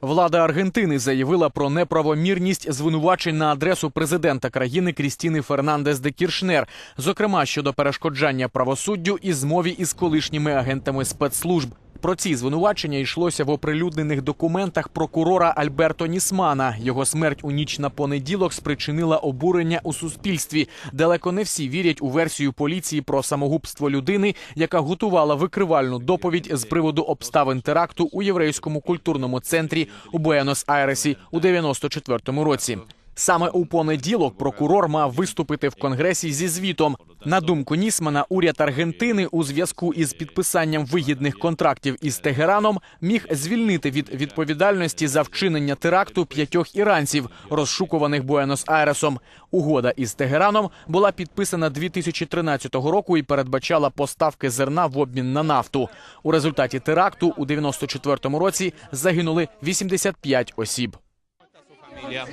Влада Аргентини заявила про неправомірність звинувачень на адресу президента країни Крістіни Фернандес де Кіршнер, зокрема щодо перешкоджання правосуддю і змові із колишніми агентами спецслужб. Про ці звинувачення йшлося в оприлюднених документах прокурора Альберто Нісмана. Його смерть у ніч на понеділок спричинила обурення у суспільстві. Далеко не всі вірять у версію поліції про самогубство людини, яка готувала викривальну доповідь з приводу обставин теракту у єврейському культурному центрі у Буенос-Айресі у 94-му році. Саме у понеділок прокурор мав виступити в конгресі зі звітом. На думку Нісмана, уряд Аргентини у зв'язку із підписанням вигідних контрактів із Тегераном міг звільнити від відповідальності за вчинення теракту п'ятьох іранців, розшукуваних Буенос-Айресом. Угода із Тегераном була підписана 2013 року і передбачала поставки зерна в обмін на нафту. У результаті теракту у 94-му році загинули 85 осіб. Yeah.